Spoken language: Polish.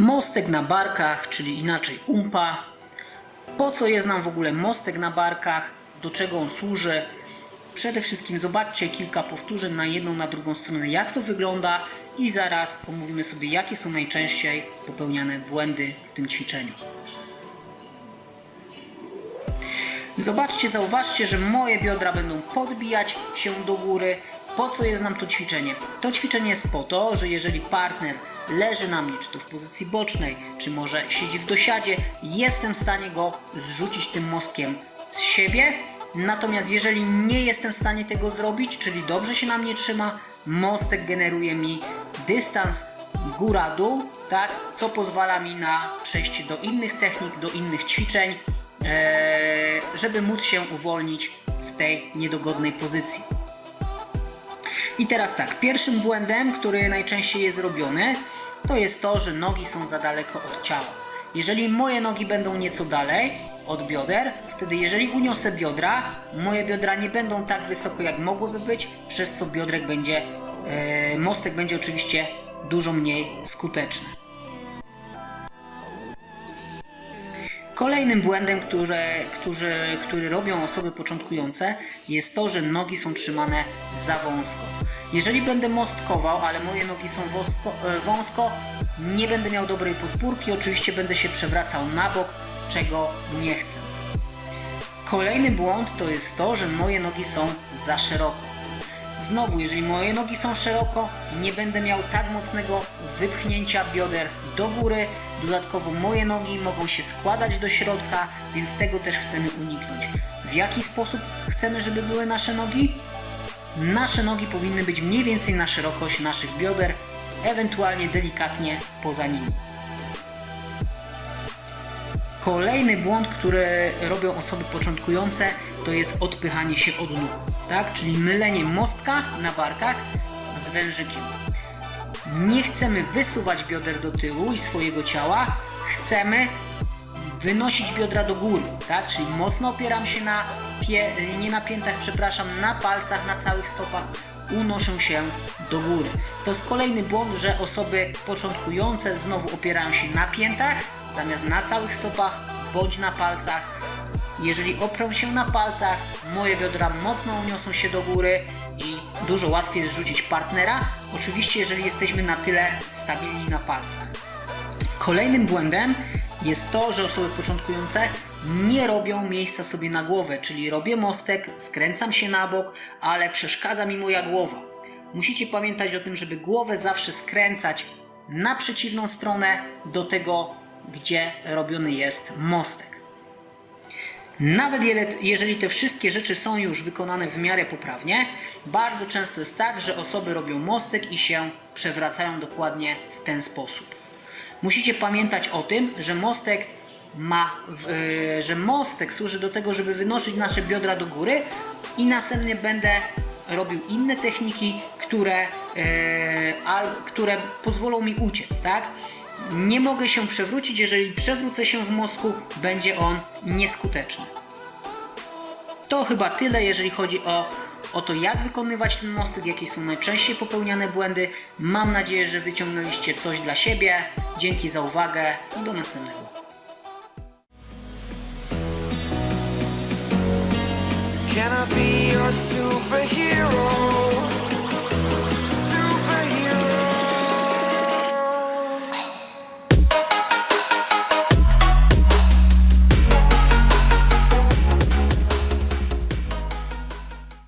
Mostek na barkach, czyli inaczej umpa. Po co jest nam w ogóle mostek na barkach? Do czego on służy? Przede wszystkim zobaczcie kilka powtórzeń na jedną, na drugą stronę, jak to wygląda i zaraz pomówimy sobie, jakie są najczęściej popełniane błędy w tym ćwiczeniu. Zobaczcie, zauważcie, że moje biodra będą podbijać się do góry. Po co jest nam to ćwiczenie? To ćwiczenie jest po to, że jeżeli partner leży na mnie, czy to w pozycji bocznej, czy może siedzi w dosiadzie, jestem w stanie go zrzucić tym mostkiem z siebie. Natomiast jeżeli nie jestem w stanie tego zrobić, czyli dobrze się na mnie trzyma, mostek generuje mi dystans góra-dół, tak, co pozwala mi na przejście do innych technik, do innych ćwiczeń, Eee, żeby móc się uwolnić z tej niedogodnej pozycji. I teraz tak, pierwszym błędem, który najczęściej jest robiony, to jest to, że nogi są za daleko od ciała. Jeżeli moje nogi będą nieco dalej od bioder, wtedy jeżeli uniosę biodra, moje biodra nie będą tak wysoko jak mogłyby być, przez co biodrek będzie, e, mostek będzie oczywiście dużo mniej skuteczny. Kolejnym błędem, które, który, który robią osoby początkujące, jest to, że nogi są trzymane za wąsko. Jeżeli będę mostkował, ale moje nogi są wąsko, e, wąsko, nie będę miał dobrej podpórki, oczywiście będę się przewracał na bok, czego nie chcę. Kolejny błąd to jest to, że moje nogi są za szeroko. Znowu, jeżeli moje nogi są szeroko, nie będę miał tak mocnego wypchnięcia bioder do góry. Dodatkowo moje nogi mogą się składać do środka, więc tego też chcemy uniknąć. W jaki sposób chcemy, żeby były nasze nogi? Nasze nogi powinny być mniej więcej na szerokość naszych bioder, ewentualnie delikatnie poza nimi. Kolejny błąd, który robią osoby początkujące, to jest odpychanie się od nóg, tak? Czyli mylenie mostka na barkach z wężykiem. Nie chcemy wysuwać bioder do tyłu i swojego ciała, chcemy wynosić biodra do góry, tak? Czyli mocno opieram się na pie, nie na piętach, przepraszam, na palcach, na całych stopach, unoszę się do góry. To jest kolejny błąd, że osoby początkujące znowu opierają się na piętach, zamiast na całych stopach bądź na palcach. Jeżeli oprą się na palcach, moje biodra mocno uniosą się do góry i dużo łatwiej jest rzucić partnera. Oczywiście, jeżeli jesteśmy na tyle stabilni na palcach. Kolejnym błędem jest to, że osoby początkujące nie robią miejsca sobie na głowę, czyli robię mostek, skręcam się na bok, ale przeszkadza mi moja głowa. Musicie pamiętać o tym, żeby głowę zawsze skręcać na przeciwną stronę do tego, gdzie robiony jest mostek. Nawet jeżeli te wszystkie rzeczy są już wykonane w miarę poprawnie, bardzo często jest tak, że osoby robią mostek i się przewracają dokładnie w ten sposób. Musicie pamiętać o tym, że mostek ma, yy, że mostek służy do tego, żeby wynosić nasze biodra do góry i następnie będę robił inne techniki, które, yy, a, które pozwolą mi uciec, tak? Nie mogę się przewrócić, jeżeli przewrócę się w mostku, będzie on nieskuteczny. To chyba tyle, jeżeli chodzi o, o to, jak wykonywać ten mostek, jakie są najczęściej popełniane błędy. Mam nadzieję, że wyciągnęliście coś dla siebie. Dzięki za uwagę i do następnego. Can I be your superhero?